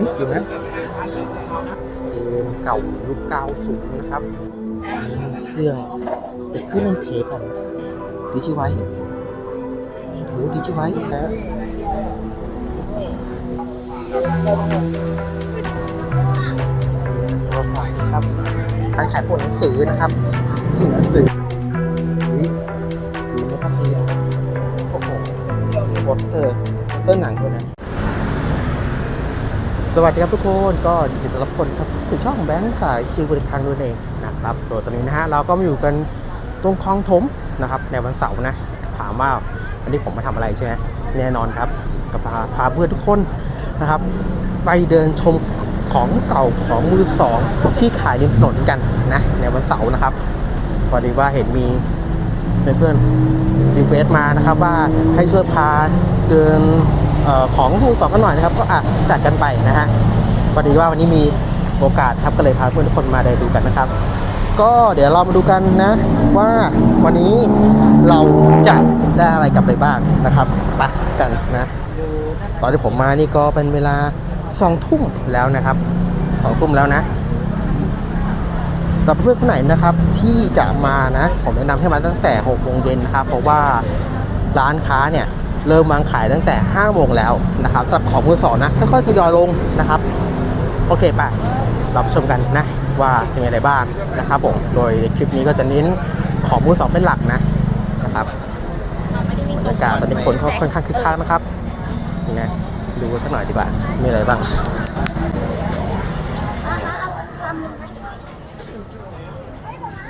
ฮ้ยเดี๋ยวนะเกมเก่ายุค90นะครับ เครื่องเป็นเครื่องเล่นเทปอะดิจิไว้โอ้ดิจิไว้นะโทรศัพท์นะครับร้านขายพวกหนังสือนะครับหนังสือ วัสดีครับทุกคนก็ยินดีต้อนรับคนครับถึงช่องแบงค์สายชิวบริการด้วยเองนะครับโดยตอนนี้นะฮะเราก็มาอยู่กันตรงคลองถมนะครับในวันเสาร์นะ ถามว่าวันนี้ผมมาทำอะไรใช่ไหมแน่นอนครับก็พาพาเพื่อนทุกคนนะครับ ไปเดินชมของเก่าของมือสองที่ขายริมถนนกันนะในวันเสาร์นะครับพอดีว่าเห็นมีเพื่อนๆรีเควสมานะครับว่าให้ช่วยพาเดิน ออของมือสองกันหน่อยนะครับ ก็อะจัดกันไปนะฮะพอดีว่าวันนี้มีโอกาสครับก็เลยพาเพื่อนทุกคนมาได้ดูกันนะครับ ก็เดี๋ยวเรามาดูกันนะ ว่าวันนี้เราจะได้อะไรกลับไปบ้างนะครับไปกันนะ ตอนที่ผมมานี่ก็เป็นเวลาสองทุ่มแล้วนะครับสองทุ่มแล้วนะสำหรับเพื่อนคนไหนนะครับที่จะมานะ ผมแนะนำให้มาตั้งแต่6โมงเย็นนะครับ เพราะว่าร้านค้าเนี่ย เริ่มวางขายตั้งแต่5โมงแล้วนะครับสำหรับของมือสองนะค่อยๆทยอยลงนะครับ โอเคป่ะเราไปชมกันนะว่าเป็นยังไงบ้างนะครับผมโดยคลิปนี้ก็จะเน้นของมือสองเป็นหลักนะนะครับบรรยากาศตอนนี้คนค่อนข้างคึกคักนะครับนี่นะดูสักหน่อยดีกว่ามีอะไรบ้าง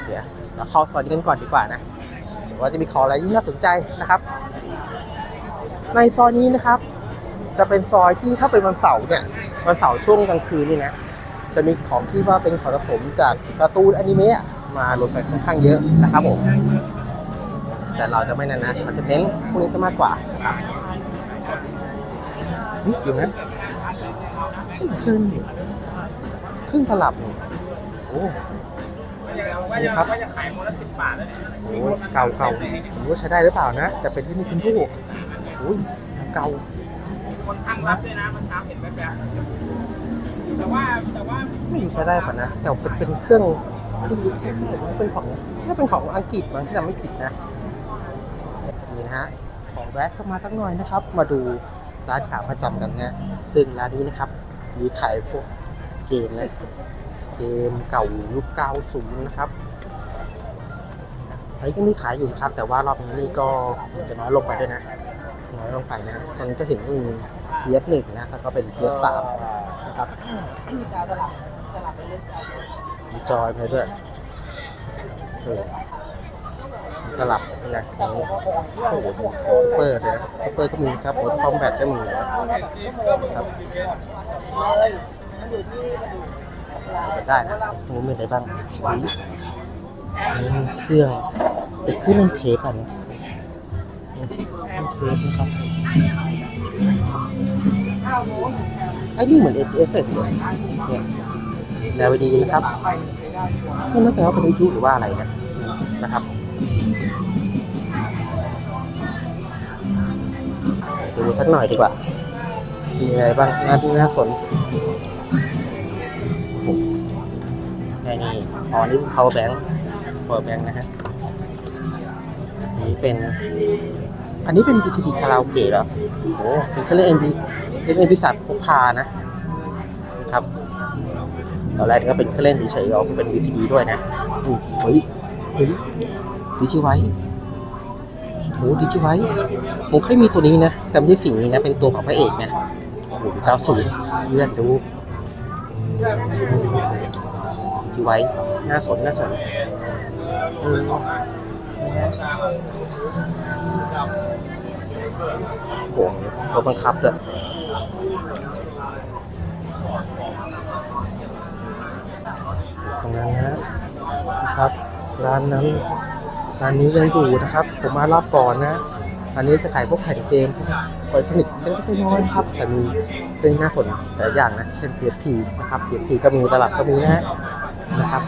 เดี๋ยวเราเข้าซอยนี้กันก่อนดีกว่านะว่าจะมีของอะไรที่น่าสนใจนะครับ ในซอยนี้นะครับ จะเป็นซอยที่ถ้าเป็นวันเสาร์เนี่ยวันเสาร์ช่วงกลางคืนนี่นะจะมีของที่ว่าเป็นของสะสมจากการ์ตูนอนิเมะมารวมกันค่อนข้างเยอะนะครับผมแต่เราจะไม่นั่นนะเราจะเน้นพวกนี้จะมากกว่านะครับเฮ้ยอยู่นะครึ่งครึ่งตลับโอ้ครับโอ้ยเก่าเก่าผมว่าใช้ได้หรือเปล่านะ แต่เป็นที่นี่คุณผู้ อ้ยเก่าคนข้างรับด้วยนะมันเช้าเห็นแบบแบบๆแต่ว่าแต่ว่าไม่รู้ใช้ได้ป่ะนะ แต่เป็นเป็นเครื่องเครื่องยุคแรกๆเป็นของน่าเป็นของอังกฤษมั้งถ้าจำไม่ผิดนะนี่นะฮะของแวะเข้ามาสักหน่อยนะครับ มาดูร้านขาประจำกันนะซึ่งร้านนี้นะครับ มีขายพวกเกมนะเกมเก่ายุค90นะครับอันนี้ก็มีขายอยู่นะครับ แต่ว่ารอบนี้นี่ก็จะน้อยลงไปด้วยนะน้อย ลงไปนะตอนนี้ก็เห็นว่ามี PS1 นะแล้วก็เป็น PS3 นะครับมีจอยไปด้วยเออมีตลับอย่างนี้โอ้โหซูเปอร์เลยนะซูเปอร์ก็มีครับรถคอมแบทก็มีนะครับได้นะตรงนี้มีอะไรบ้างอุ๊ยอืมเครื่องเป็นเครื่องเล่นเทปอะนะเล่น เทปนะครับไอ้นี่เหมือนเอฟเอฟกต์เลยเนี่ยแนวดีนะครับไม่แน่ใจว่าเป็นวิทยุหรือว่าอะไรเนะนะครับดูสักหน่อยดีกว่ามีอะไรบ้างน่าน่าสนโอ้โหไอ้นี่อ๋อนี่ power bank power bank นะฮะอันนี้เป็น อันนี้เป็น VCD คาราโอเกะเหรอโอ้เป็นเครื่องเล่น MP เป็น MP3 พกพานะครับตอนแรกก็เป็นเครื่องเล่นเฉยๆเอาเป็น VCD ด้วยนะอุ้ยเฮ้ยเฮ้ยดิจิไว้โอ้ดิจิไว้ผมเคยมีตัวนี้นะแต่ไม่ใช่สิ่งนี้นะ เป็นตัวของพระเอกนะโหเก้าศูนย์เลื่อนดูดิจิไว้ น่าสน น่าสนอืม โอ้โหรถบังคับเลยตรงนั้นนะนะครับ ร้านนั้นร้านนี้ยังอยู่นะครับ ผมมารอบก่อนนะอันนี้จะขายพวกแผ่นเกมพวกอิเล็กทรอนิกส์เล็กๆน้อยๆนะครับ แต่มีเป็นน่าสนแต่ละอย่างนะ เช่น PSP นะครับ PSP ก็มีตลับก็มีนะฮะนะครับ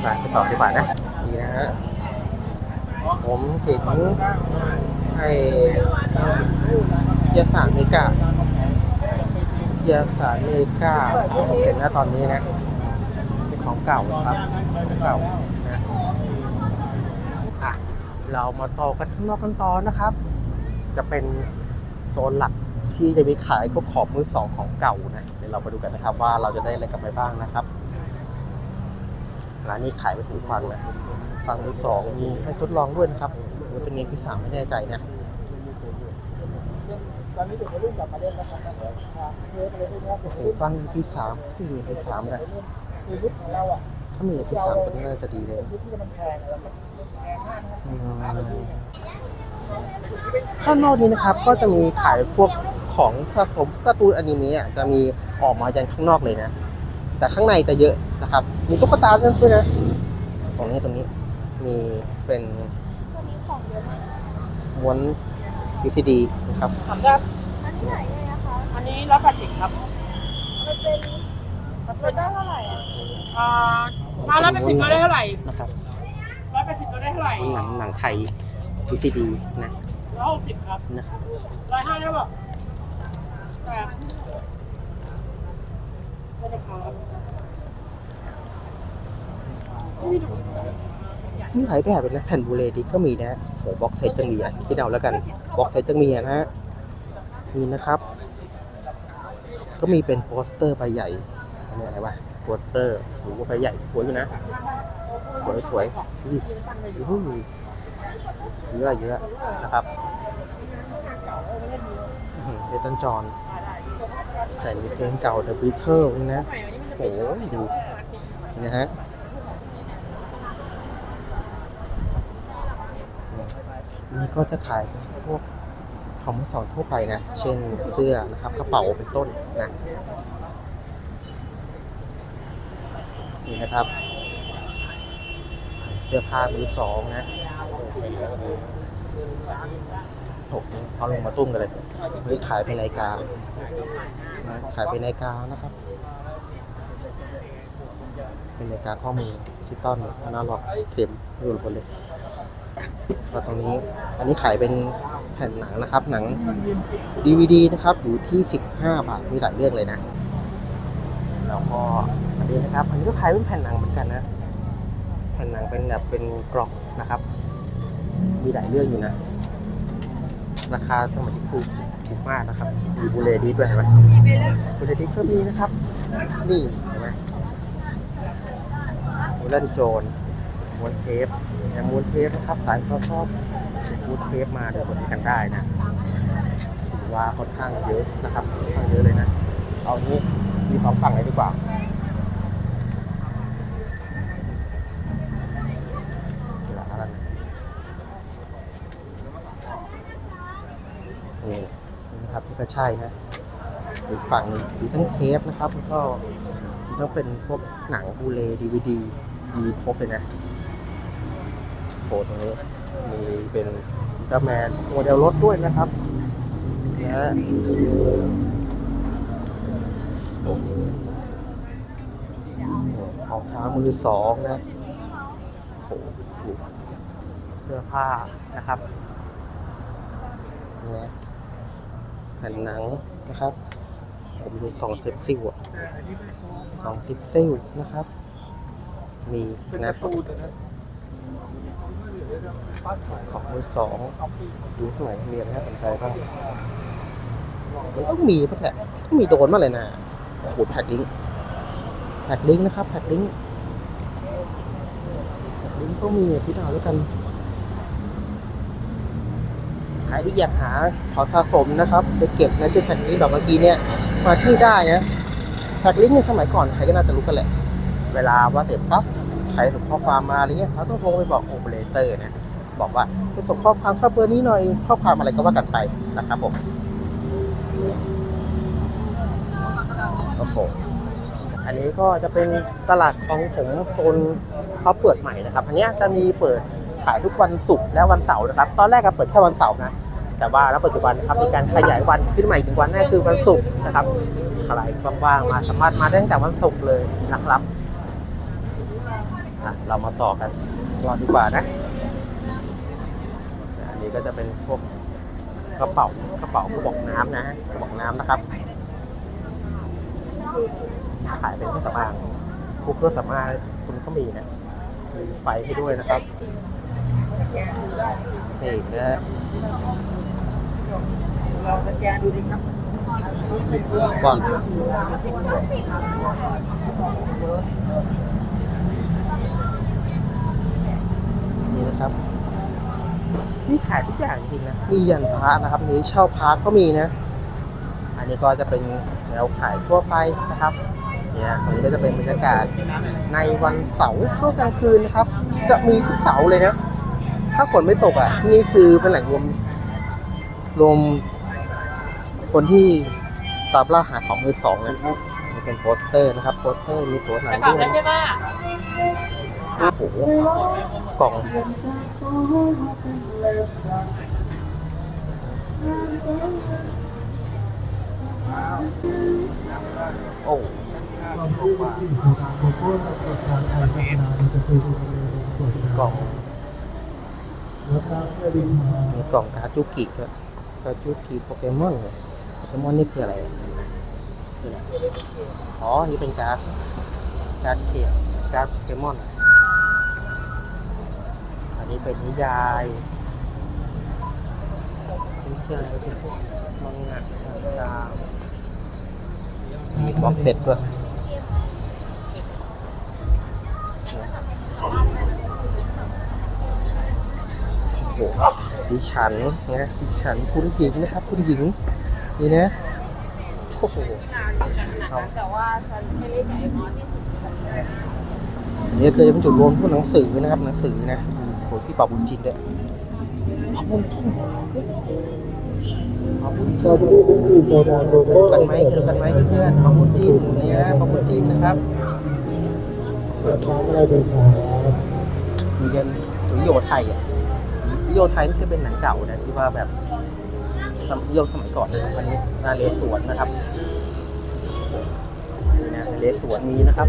ไปต่อดีกว่านะนี่นะฮะผมเห็น ไอ้ยาสารเมกายาสารเมกาเห็นนะตอนนี้นะเป็นของเก่าครับของเก่านะอะเรามาต่อกันข้างนอกกันต่อนะครับ จะเป็นโซนหลักที่จะมีขายพวกของมือสองของเก่านะเดี๋ยวเรามาดูกันนะครับ ว่าเราจะได้อะไรกลับไปบ้างนะครับร้านนี้ขายเป็นหูฟังนะฟังมือสองมีให้ทดลองด้วยนะครับ หรือเป็นเงินที่สามไม่แน่ใจนะตอนนี้เด็กวัยรุ่นกลับมาเล่นแล้วครับเยอะเลยที่นี่คือหูฟัง EP3 ที่มี EP3 นะคือยุคของเราอะถ้ามี EP3 ตัวนี้น่าจะดีเลยข้างนอกนี้นะครับ ก็จะมีขายพวกของสะสมการ์ตูนอนิเมะอะจะมีออกมายันข้างนอกเลยนะ แต่ข้างในจะเยอะนะครับ มีตุ๊กตาด้วยนะ ตรงนี้ตรงนี้มีเป็น ม้วน VCD นะครับถามได้อันนี้ไหนเลยอะคะ อันนี้ร้อยแปดสิบครับมันเป็นมันได้เท่าไหร่อะอ่ามาร้อยแปดสิบเราได้เท่าไหร่นะครับร้อยแปดสิบเราได้เท่าไหร่หนังหนังไทย VCD นะร้อยหกสิบครับนะครับร้อยห้าได้ป่ะแต่ไม่ได้ครับ มีหลายแบบเลยนะแผ่นบูเลดิสก็มีนะโหบ็อกเซตจะมีอะคิดเอาแล้วกันบ็อกเซตจะมีนะฮะนี่นะครับ ก็มีเป็นโปสเตอร์ใบใหญ่อันนี้อะไรวะโปสเตอร์หรือว่าใบใหญ่สวยอยู่นะสวยสวยๆดูดิโอ้โหเยอะเยอะนะครับเดตันจอนแผ่นเพลงเก่า The Beatles นี่นะโอ้โหดูนี่นะฮะ นี่ก็จะขายเป็นพวกของมือสองทั่วไปนะ เช่นเสื้อนะครับกระเป๋าเป็นต้นนะนี่นะครับ เสื้อผ้ามือสองนะโถเอาลงมาตุ้มกันเลยนี่ขายเป็นนาฬิกาขายเป็นนาฬิกานะครับ เป็นนาฬิกาข้อมือที่ต้อนอนาล็อกเข็มอยู่บนเลย แล้วตรงนี้อันนี้ขายเป็นแผ่นหนังนะครับ หนัง DVD นะครับอยู่ที่ 15 บาทมีหลายเรื่องเลยนะแล้วก็อันนี้นะครับ อันนี้ก็ขายเป็นแผ่นหนังเหมือนกันนะ แผ่นหนังเป็นแบบเป็นกล่องนะครับ มีหลายเรื่องอยู่นะ ราคาสมัยนี้คือถูกมากนะครับ มีบูเลดีด้วยเห็นไหมบูเลดีก็มีนะครับ นี่เห็นไหมบูเลนโจนม้วนเทป อย่างม้วนเทปนะครับสายเขาชอบม้วนเทปมาเดี๋ยวกดกันได้นะว่าค่อนข้างเยอะนะครับค่อนข้างเยอะเลยนะเอานี้มีสองฝั่งเลยดีกว่าทีละอันนะนี่นี่นะครับนี่ก็ใช่นะอีกฝั่งนึงมีทั้งเทปนะครับแล้วก็มีทั้งเป็นพวกหนังบูเลดีวีดีมีครบเลยนะ โชว์ตรงนี้ มีเป็นอุลตร้าแมนโมเดลรถด้วยนะครับนะรองเท้ามือสองนะโอ้โหเสื้อผ้านะครับเนี่ยแผ่นหนังนะครับ ผมดูกล่องเซ็ปซิลอะกล่องพิกเซลนะครับ มีนะ ของมือสองดูข้างในมีอะไรน่าสนใจบ้างมันต้องมีป่ะแหละต้องมีโดนมาเลยนะโอ้โหแพ็คลิงแพ็คลิงนะครับแพ็คลิงแพ็คลิงก็มีพี่ดาวแล้วกันใครที่อยากหาของสะสมนะครับไปเก็บนะเช่นแพ็คลิงแบบเมื่อกี้เนี่ยมาที่ได้นะแพ็คลิงก์ในสมัยก่อนใครก็น่าจะรู้กันแหละ เวลาว่าเสร็จปั๊บใครส่งข้อความมาอะไรเงี้ยเราต้องโทรไปบอกโอเปอเรเตอร์นะ บอกว่าไปส่งข้อความเข้าเบอร์นี้หน่อยข้อความอะไรก็ว่ากันไปนะครับผมโอ้โหอันนี้ก็จะเป็นตลาดของผมโซนเขาเปิดใหม่นะครับ อันนี้จะมีเปิดขายทุกวันศุกร์และวันเสาร์นะครับ ตอนแรกก็เปิดแค่วันเสาร์นะแต่ว่าณปัจจุบันนะครับมีการขยายวันขึ้นมาอีกหนึ่งวันนั่นคือวันศุกร์นะครับใครว่างๆมาสามารถมาได้ตั้งแต่วันศุกร์เลยนะครับอะเรามาต่อกันรอดีกว่านะ ก็จะเป็นพวกกระเป๋ากระเป๋ากระบอกน้ำนะฮะกระบอกน้ำนะครับ ขายเป็นเครื่องสำอางพวกเครื่องสำอางคุณก็มีนะมีไฟให้ด้วยนะครับนี่นะฮะเราสแกนดูดิครับก่อนนี่นะครับ นี่ขายทุกอย่างจริงนะ มียันพระนะครับมีเช่าพระก็มีนะ อันนี้ก็จะเป็นแนวขายทั่วไปนะครับเนี่ยตรงนี้ก็จะเป็นบรรยากาศในวันเสาร์ช่วงกลางคืนนะครับ จะมีทุกเสาร์เลยนะ ถ้าฝนไม่ตกอะ ที่นี่คือเป็นแหล่งรวมรวมคนที่ตามล่าหาของมือสองนะครับนี่เป็นโปสเตอร์นะครับ โปสเตอร์มีตัวหนังกลับด้วยแล้วใช่ไหมโอ้โหกล่อง โอ้กล่องมีกล่องกาจูกิด้วยกาจูกิโปเกมอนเหรอโปเกมอนนี่คืออะไรอะไรอ๋อ นี่เป็นการ์ดการ์ดเขียนการ์ดโปเกมอน อันนี้เป็นนิยายนี่คืออะไรเป็นพวกมังงะต่างๆมีบ็อกเซ็ตด้วยโอ้โหดิฉันนะดิฉันคุณหญิงนะครับ คุณหญิง นี่นะโอ้โหเอาแต่ว่าฉันไม่ได้ใช้มอสที่อันนี้คือจะเป็นจุดรวมพวกหนังสือนะครับหนังสือนะ โอ้โหพี่ปอบบุญจินด้วยปอบบุญจินเฮ้ยปอบบุญจินเคยดูกันไหมเคยดูกันไหมเพื่อนปอบบุญจินเนี่ยปอบบุญจินนะครับมีเรียนถึงโยไทยอะโยไทยนี่คือเป็นหนังเก่านะที่ว่าแบบยโยสมัยก่อนนะวันนี้นาเรศวรนะครับนาเรศวรมีนะครับ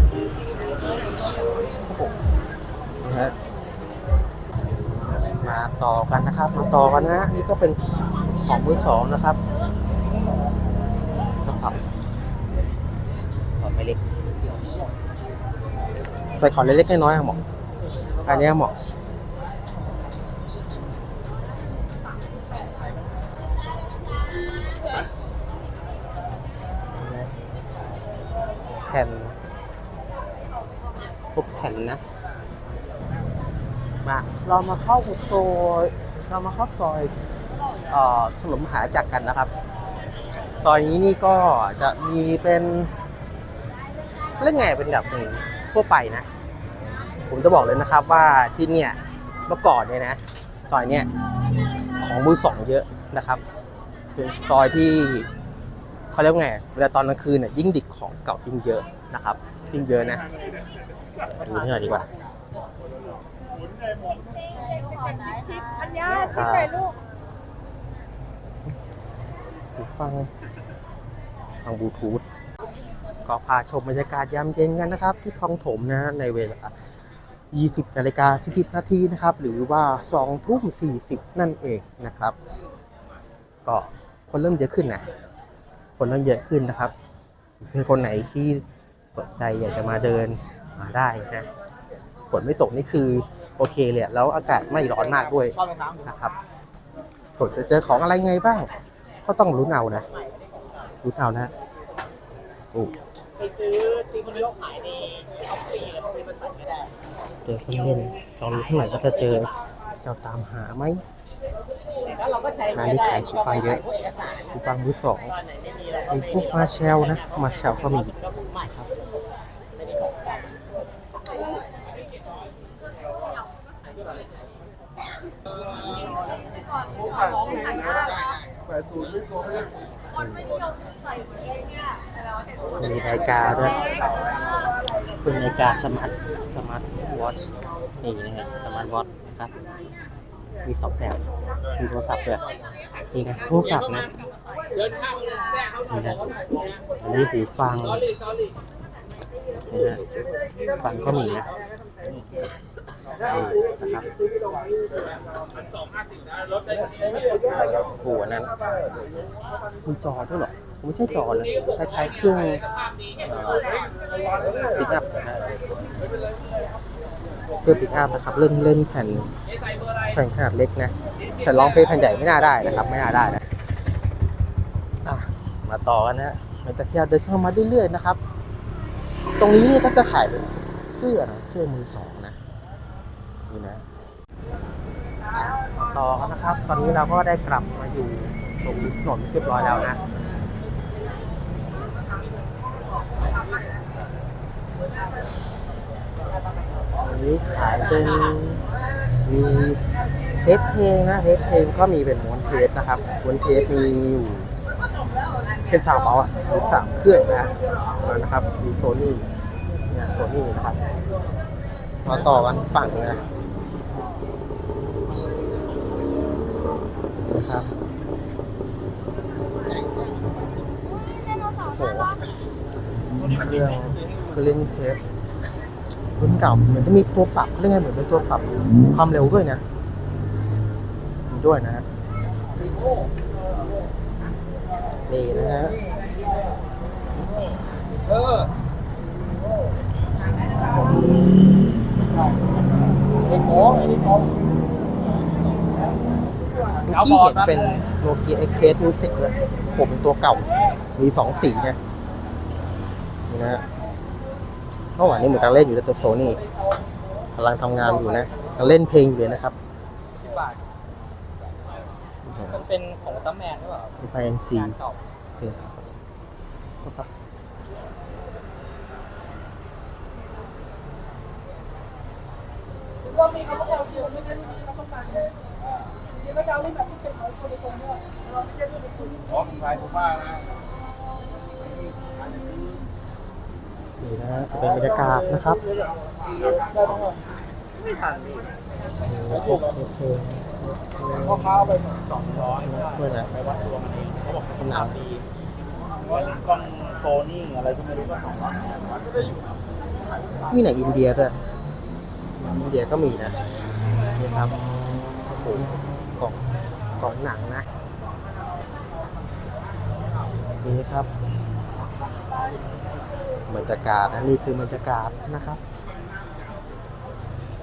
ต่อกันนะครับ มาต่อกันนะนี่ก็เป็นของมือสองนะครับกระเป๋าขอไม่เล็กใส่ของเล็กๆน้อยๆอะหมออันนี้หมอแผ่นพวกแผ่นนะ มาเรามาเข้าซอยเรามาเข้าซอยเอ่อถนนมหาจักรกันนะครับ ซอยนี้นี่ก็จะมีเป็นเรื่องไงเป็นแบบทั่วไปนะ ผมจะบอกเลยนะครับว่าที่เนี่ยเมื่อก่อนเนี่ยนะซอยเนี่ยของมือสองเยอะนะครับ เป็นซอยที่เขาเรียกไงเวลาตอนกลางคืนเนี่ยยิ่งดิกของเก่ายิ่งเยอะนะครับยิ่งเยอะนะดูนี่หน่อยดีกว่า ชิปอันยาชิปไหนลูกหูฟังฟังบลูทูธก็พาชมบรรยากาศยามเย็นกันนะครับ ที่คลองถมนะในเวลา 20 นาฬิกา 40 นาทีนะครับ หรือว่า 2 ทุ่ม 40 นั่นเองนะครับ ก็คนเริ่มเยอะขึ้นนะ คนเริ่มเยอะขึ้นนะครับเพื่อคนไหนที่สนใจอยากจะมาเดินมาได้นะ ฝนไม่ตกนี่คือ โอเคเลยอะแล้วอากาศไม่ร้อนมากด้วยนะครับส่วนจะเจอของอะไรไงบ้าง ก็ต้องลุ้นเอานะลุ้นเอานะโอ้ไปซื้อซีคนโลกขายในออฟฟี่แล้วมีมันใส่ไม่ได้ เจอคนเล่นลองดูเท่าไหร่ก็จะเจอเราตามหาไหมแล้วเราก็ใช้งานที่ขายหูฟังเยอะพวกเอกสารผู้ฟังมือสองตอนไหนไม่มีอะไรมีพวกมาแชลนะ มาแชลก็มีก็เพิ่งใหม่ครับไม่ได้ของเก่า มีนาฬิกาด้วยเป็นนาฬิกาสมาร์ทสมาร์ทวอชนี่นะฮะสมาร์ทวอชนะครับ มีสองแบบมีโทรศัพท์ด้วยนี่นะโทรศัพท์นะเดินข้ามแจ้งเขาหน่นี่นะอันนี้หูฟังนี่นะฟังก็มีนะ นี่นะครับพันสองห้าสิบนะลดได้ทันทีโอ้โหอันนั้นมีจอด้วยเหรอไม่ใช่จอนะคล้ายๆเครื่องปิกอัพนะฮะเครื่องปิกอัพนะครับเล่นเล่นแผ่นแผ่นขนาดเล็กนะแต่ลองเพลงแผ่นใหญ่ไม่น่าได้นะครับ ไม่น่าได้นะอะมาต่อกันนะฮะหลังจากที่เราเดินเข้ามาเรื่อยๆนะครับ ตรงนี้นี่ก็จะขายเป็นเสื้อนะเสื้อมือสองนะนี่นะ ต่อกันนะครับ ตอนนี้เราก็ได้กลับมาอยู่ตรงถนนเรียบร้อยแล้วนะอันนี้ขายเป็นมีเทปเพลงนะเทปเพลงก็มีเป็นม้วนเทปนะครับม้วนเทปมีอยู่เป็นสามเอาอะมีสามเครื่องนะฮะนะครับมีโซนี่เนี่ยโซนี่นะครับมาต่อกันฝั่งนะ นะครับโอ้โห เครื่องเครื่อเล่นเทปรุ่นเก่าเหมือนจะมีตัวปรับเรียกไงเหมือนเป็นตัวปรับความเร็วด้วยนะด้วยนะฮะนี่นะฮะเออไอ้โง่ไอ้นี่โง่เมื่อกี้เห็นเป็นโนเกียเอ็กเพสมิวสิกเลยผมเป็นตัวเก่า มีสองสีนะ นี่นะฮะเมื่อวานนี้เหมือนกำลังเล่นอยู่ในตัวโซนี่กำลังทำงานอยู่นะกำลังเล่นเพลงอยู่เลยนะครับสิบบาทมันเป็นของตัมแมนหรือเปล่าเป็นไฟเอ็นซีงานเก่าเพลงครับเรามีเขาบอกเดียวไม่ใช่รุ่นนี้เราต้องการเนี่ยเดี๋ยวก็จะเอารุ่นแบบที่เป็นของคนในกรงเนี่ยเราไม่ใช่รุ่นในกรงอ๋อผมขายผมว่านะ นี่นะฮะเป็นบรรยากาศนะครับไม่ทันนี่โอเคโอเคพ่อค้าเอาไปสองร้อยด้วยนะไปวัดดวงเองเขาบอกเป็นหนังดีว่กล้องโซนี่อะไรก็ไม่รู้ก็สองร้อยมีหนังอินเดียด้วยอินเดียก็มีนะนี่ครับโอ้โหกล่องกล่องหนังนะนี่ครับ บรรยากาศนะนี่คือบรรยากาศนะครับ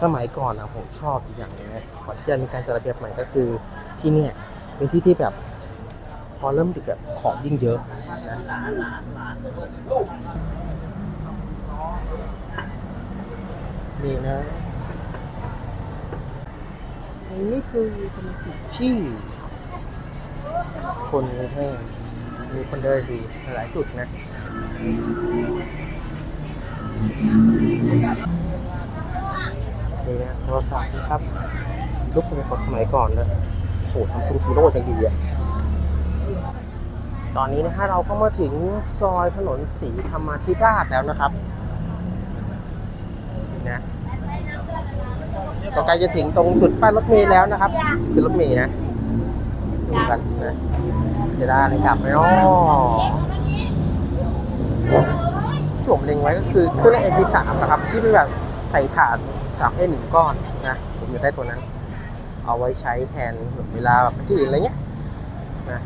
สมัยก่อนนะผมชอบอีกอย่างหนึงนะขอนแก่นมีการจัดระเบียบใหม่ก็คือที่เนี่ยเป็นที่ที่แบบพอเริ่มดึกอะของยิ่งเยอะนะนี่นะนี่คือเป็นจุดที่ คนให้มีคนเดินดูหลายจุดนะ นี่นะโทรศัพท์นะครับลูกเป็นคนสมัยก่อนเลยโหทำซูกิโร่ยังดีอะตอนนี้นะฮะเราก็มาถึงซอยถนนศรีธรรมาธิราชแล้วนะครับนี่นะก็ใกล้จะถึงตรงจุดป้ายรถเมล์แล้วนะครับ คือรถเมล์นะดูกันนะจะได้อะไรกลับไหมเนาะ ที่ผมเล็งไว้ก็คือเครื่องเล่น MP3 นะครับ ที่เป็นแบบใส่ถาดสามเอหนึ่งก้อนนะผมอยากได้ตัวนั้น เอาไว้ใช้แทนเวลาแบบที่อื่นอะไรเงี้ยนะ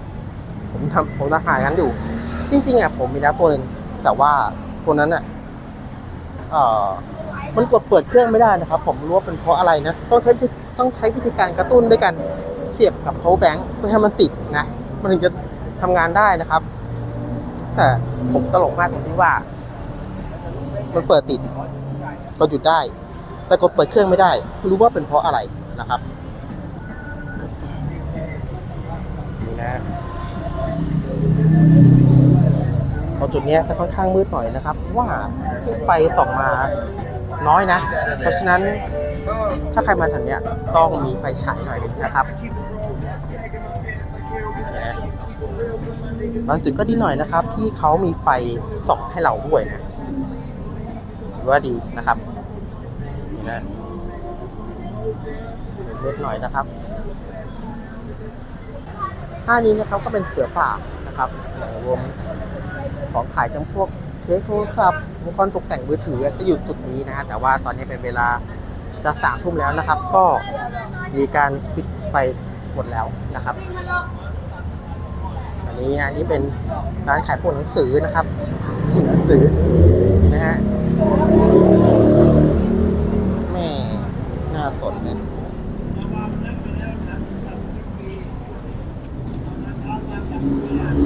ผมทำผมทำหางั้นอยู่ จริงๆอะผมมีแล้วตัวหนึ่งแต่ว่าตัวนั้นอะเอ่อมันกดเปิดเครื่องไม่ได้นะครับ ผมรู้ว่าเป็นเพราะอะไรนะ ต้องใช้ต้องใช้วิธีการกระตุ้นด้วยกันเสียบกับ power bank เพื่อให้มันติดนะ มันถึงจะทำงานได้นะครับ แต่ผมตลกมากตรงที่ว่า มันเปิดติดกดหยุดได้ แต่กดเปิดเครื่องไม่ได้ไม่รู้ว่าเป็นเพราะอะไรนะครับนี่นะตรงจุดนี้จะค่อนข้างมืดหน่อยนะครับเพราะว่าไฟส่องมาน้อยนะ เพราะฉะนั้นถ้าใครมาแถวเนี้ยต้องมีไฟฉายหน่อยนึงนะครับนี่นะบางจุดก็ดีหน่อยนะครับ ที่เขามีไฟส่องให้เราด้วยนะ ว่าดีนะครับนี่นะเล็กหน่อยนะครับท่านี้นะครับก็เป็นเสือป่านะครับรวมของขายจำพวกเค้กโทรศัพท์อุปกรณ์ตกแต่งมือถือจะอยู่จุดนี้นะฮะแต่ว่าตอนนี้เป็นเวลาจะสามทุ่มแล้วนะครับ ก็มีการปิดไปหมดแล้วนะครับอันนี้นะอันนี้เป็นร้านขายพวกหนังสือนะครับหนังสือนะฮะ แม่น่าสนเลย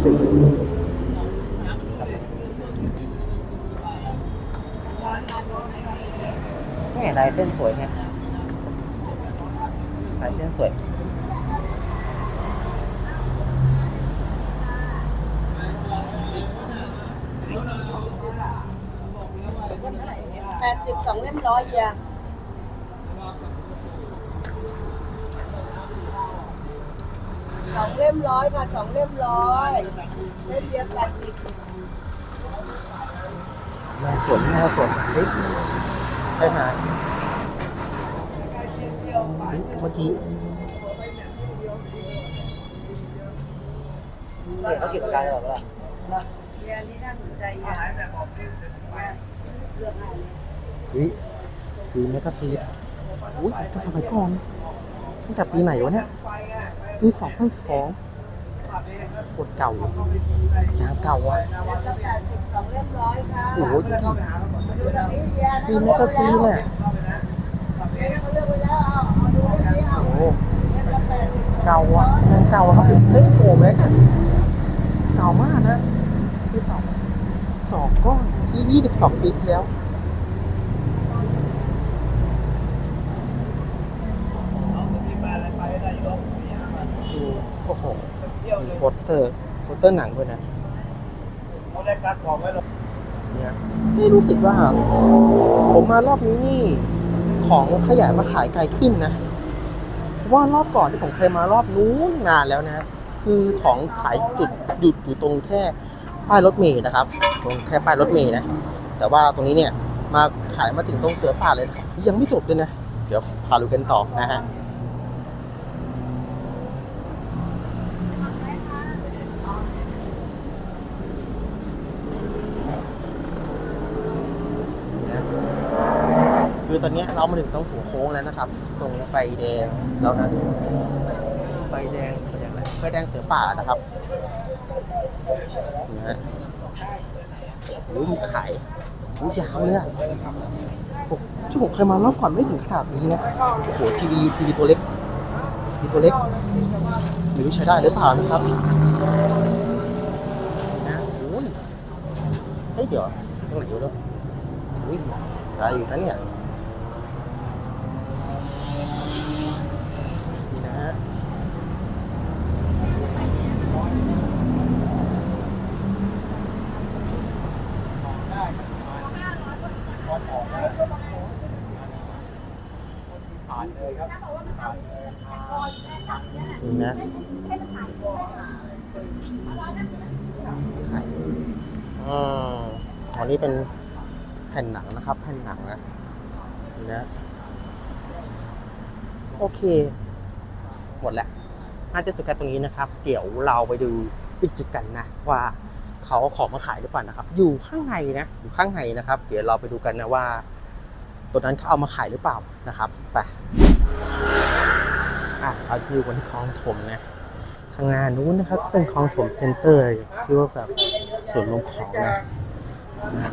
สื่อแม่ลายเส้นสวยแฮะลายเส้นสวย สิบสองเล่มร้อยเยียสองเล่มร้อยค่ะสองเล่มร้อยเล่มเดียวแปดสิบหน้าสวนหน้าสวนเฮ้ยไปหาเฮ้ยเมื่อกี้เขาเก็บอาการได้หรอเปล่าเรียนนี้น่าสนใจอะเลือกให้เลยเฮ้ย คือแมกกาซีนอุ้ยตั้งสมัยก่อนตั้งแต่ปีไหนวะเนี่ยปีสองพันสองโคตรเก่ายางเก่าอะเล่มละแปดสิบสองเล่มร้อยค่ะโอ้โหดูดิดูแบบนี้เยียนะปีแมกกาซีนเนี่ยเยียเขาเลือกไว้แล้วเอาเอาดูเล่มนี้เอาโอ้โหเล่มละแปดสิบเก่าอะยางเก่าอะครับเฮ้ยโกแม็กอะเก่ามากนะปีสองสองก็ที่ยี่สิบสองปีที่แล้ว ดูโอ้โหมีโปส เตอร์โปสเตอร์หนังด้วยนะเนี่ยนี่รู้สึกว่า ผมมารอบนี้นี่ของขยายมาขายไกลขึ้นนะเพราะว่ารอบก่อนที่ผมเคยมารอบนู้นนานแล้วนะคือของขายจุดหยุดอยู่ตรงแค่ป้ายรถเมล์นะครับ ตรงแค่ป้ายรถเมล์นะ แต่ว่าตรงนี้เนี่ยมาขายมาถึงตรงเสือป่าเลยนะครับยังไม่จบเลยนะ เดี๋ยวพาดูกันต่อนะฮะนะ คือตอนนี้เรามาถึงตรงหัวโค้งแล้วนะครับ ตรงไฟแดงแล้วนะไฟแดงไฟแดงอะไรไฟแดงเสือป่านะครับนะฮะโอ้ยมีขายโอ้ยยาวเลยอะผมที่ผมเคยมารอบก่อนไม่ถึงขนาดนี้นะโอ้โหทีวีทีวีตัวเล็กทีวีตัวเล็กไม่รู้ใช้ได้หรือเปล่านะครับนะโอ้ยเฮ้ยเดี๋ยวตรงไหนอยู่เนาะอุ้ยไกลอยู่นะเนี่ยนี่นะฮะ นี่นะอืมอันนี้เป็นแผ่นหนังนะครับ แผ่นหนังนะนี่นะโอเค หมดแล้วน่าจะจบกันตรงนี้นะครับ เดี๋ยวเราไปดูอีกจุดกันนะ ว่าเขาเอาของมาขายหรือเปล่านะครับ อยู่ข้างในนะ อยู่ข้างในนะครับ เดี๋ยวเราไปดูกันนะว่า ตัวนั้นเขาเอามาขายหรือเปล่านะครับ ไป อะเราอยู่กันที่คลองถมนะข้างหน้านู้นนะครับเป็นคลองถมเซ็นเตอร์ที่ว่าแบบสวนลงของนะนะ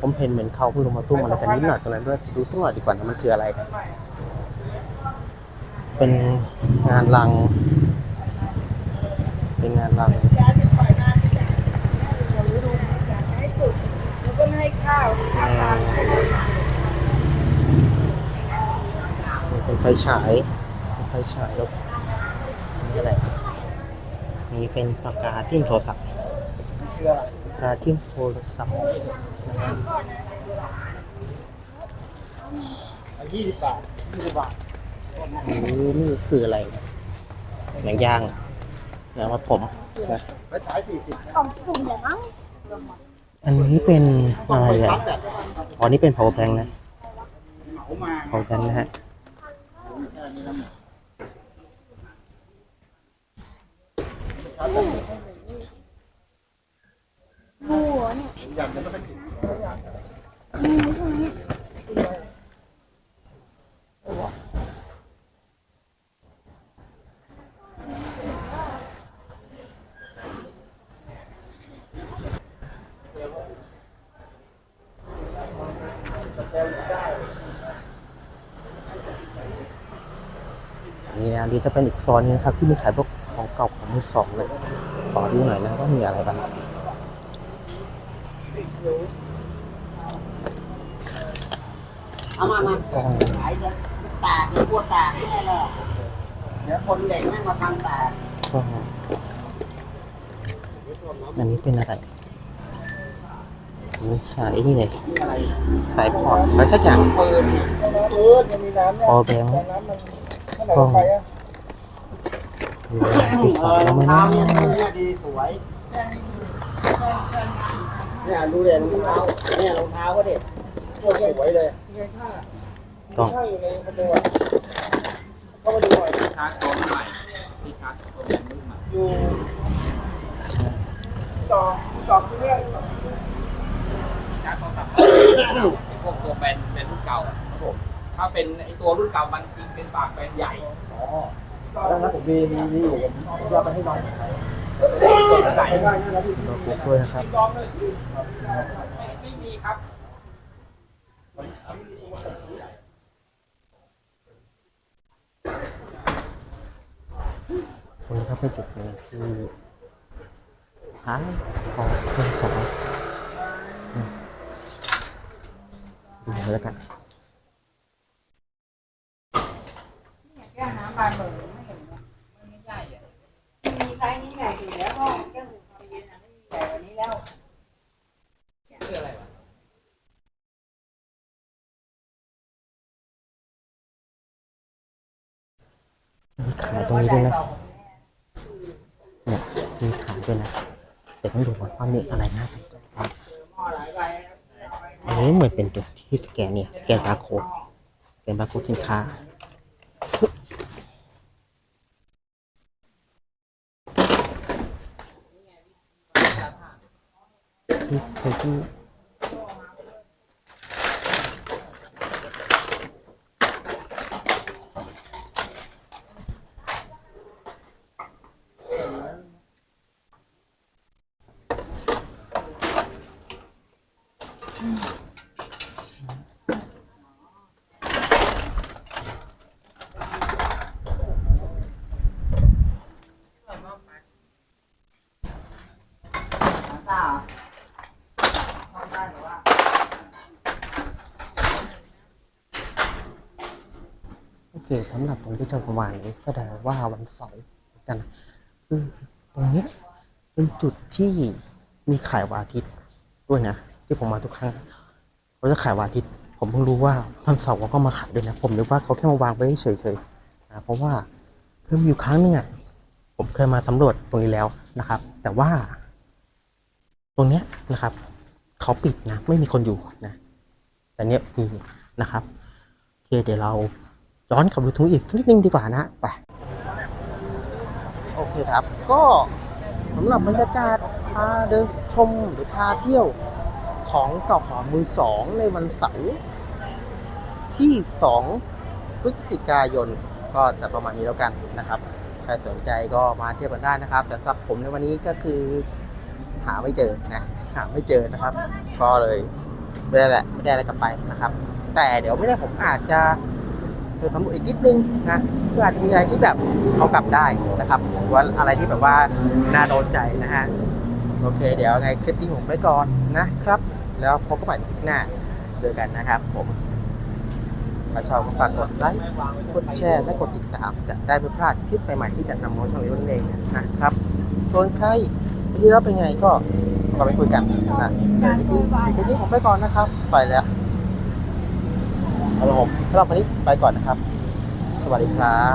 ผมเห็นเหมือนเขาเพิ่งลงมาตุ้มอะไรกันนิดหน่อยตรงนั้นด้วยดูสักหน่อยดีกว่านะมันคืออะไร เป็นงานรัง เป็นงานรังจานเป็นฝ่ายงานเป็นอย่างเดี๋ยวดูอยากให้สุดแล้วก็ไม่ให้ข้าวข้าวปลา เป็นไฟฉายเป็นไฟฉายแล้วนี่อะไรนี่เป็นปากกาทิ่มโทรศัพท์ปากกาทิ่มโทรศัพท์นะครับยี่สิบบาทยี่สิบบาทนี่นี่คืออะไรหนังยางหนังมาผมนะไปขายสี่สิบของสุ่มเหรอมั้งอันนี้เป็นอะไรอะอ๋อนี่เป็น power bank นะเหมามา power bank นะฮะ งูเหรอเนี่ยอย่างนั้นก็เป็นงูใช่ ไหมอันนี้จะเป็นอีกโซนนึงครับ ที่มีขายพวกของเก่าของมือสองเลย ขอดูหน่อยนะว่ามีอะไรบ้างเอามา มากล้องขายจะตากตัวตากนี่แหละเดี๋ยวคนเด็กแม่งมาทำตากอันนี้เป็นอะไรนี่สายนี่เลยอะไรสายพอร์ตอะไรสักอย่างพอแบงค์ก็ไปอะดูแล ติดสายอรแล้อวงมั้ยเท้านะเนี่ยดีสวย เนี่ยดูเลยรองเท้า เนี่ยรองเท้าก็เด็ดสวยเลยเงินค่ากล้องค่าอยู่ในคอนโดอะเข้ามาดูหน่อยชาร์จตัวรุ่นใหม่ที่ชาร์จตัวแบบรุ่นใหม่อยู่ต่อต่อคือเรื่องชาร์จโทรศัพท์ไอ้พวกตัวแบนแบนรุ่นเก่าครับผมถ้าเป็นไอ้ตัวรุ่นเก่ามันจริงเป็นปากแบนใหญ่อ๋อ ดังนั้นผมมีมีมีอยู่ผมจะไปให้น้องใส่ได้นะพี่เราปลูกด้วยนะครับลองเลยไม่มีครับตรงนี้ก็เป็นจุดหนึ่งที่หาของมือสองอืมดูเลยแล้วกันแก้น้ำบานเบอร์ไม่เห็นหรอกมันไม่ใหญ่อะมีไซส์นี้ใหญ่อยู่แล้วก็แก้วสูบความเย็นอะไม่มีใหญ่กว่านี้แล้ว เพื่ออะไรวะ มี ขายตรงนี้ด้วยนะ เนี่ย มีขายด้วยนะ แต่ต้องดูก่อนว่ามีอะไรน่าสนใจบ้างอันนี้เหมือนเป็นจุดที่สแกนเนี่ยสแกนบาร์โค้ดสแกนบาร์โค้ดสินค้าที่คือที่ สำหรับตรงที่จะประมาณนี้ก็ได้ว่าวันเสาร์กันคือตรงเนี้ยเป็นจุดที่มีขายวันอาทิตย์ด้วยนะ ที่ผมมาทุกครั้งเขาจะขายวันอาทิตย์ ผมเพิ่งรู้ว่าวันเสาร์เขาก็มาขายด้วยนะ ผมนึกว่าเขาแค่มาวางไว้เฉยๆนะเพราะว่าเพิ่มอยู่ครั้งหนึงอะผมเคยมาสำรวจตรงนี้แล้วนะครับ แต่ว่า ตรงเนี้ยนะครับเขาปิดนะ ไม่มีคนอยู่นะ แต่เนี้ยมีนะครับโอเคเดี๋ยวเรา ย้อนกลับดูตรงอีกสักนิดนึงดีกว่านะไปโอเคครับ ก็สำหรับบรรยากาศพาเดินชมหรือพาเที่ยวของเก่าของมือสองในวันเสาร์ที่2พฤศจิกายนก็จะประมาณนี้แล้วกันนะครับ ใครสนใจก็มาเที่ยวกันได้นะครับแต่สำหรับผมในวันนี้ก็คือหาไม่เจอนะหาไม่เจอนะครับ ก็เลยไม่ได้แหละไม่ได้อะไรกลับไปนะครับ แต่เดี๋ยวไม่ได้ผมอาจจะ เดินสำรวจอีกนิดนึงนะเพื่ออาจจะมีอะไรที่แบบเอากลับได้นะครับหรือว่าอะไรที่แบบว่าน่าโดนใจนะฮะโอเค เดี๋ยวไงคลิปนี้ผมไปก่อนนะครับ แล้วพบกันใหม่คลิปหน้าเจอกันนะครับ ผมถ้าชอบก็ฝากกดไลค์กดแชร์และกดติดตาม จะได้ไม่พลาดคลิปใหม่ๆที่จะนำมาช่องนี้นั่นเองนะครับส่วนใครที่เรับเป็นไงก็ก็ไปคุยกันนะทีทีนี้ผมไปก่อนนะครับ ไปแล้ว เอาละผมสำหรับวันนี้ไปก่อนนะครับ สวัสดีครับ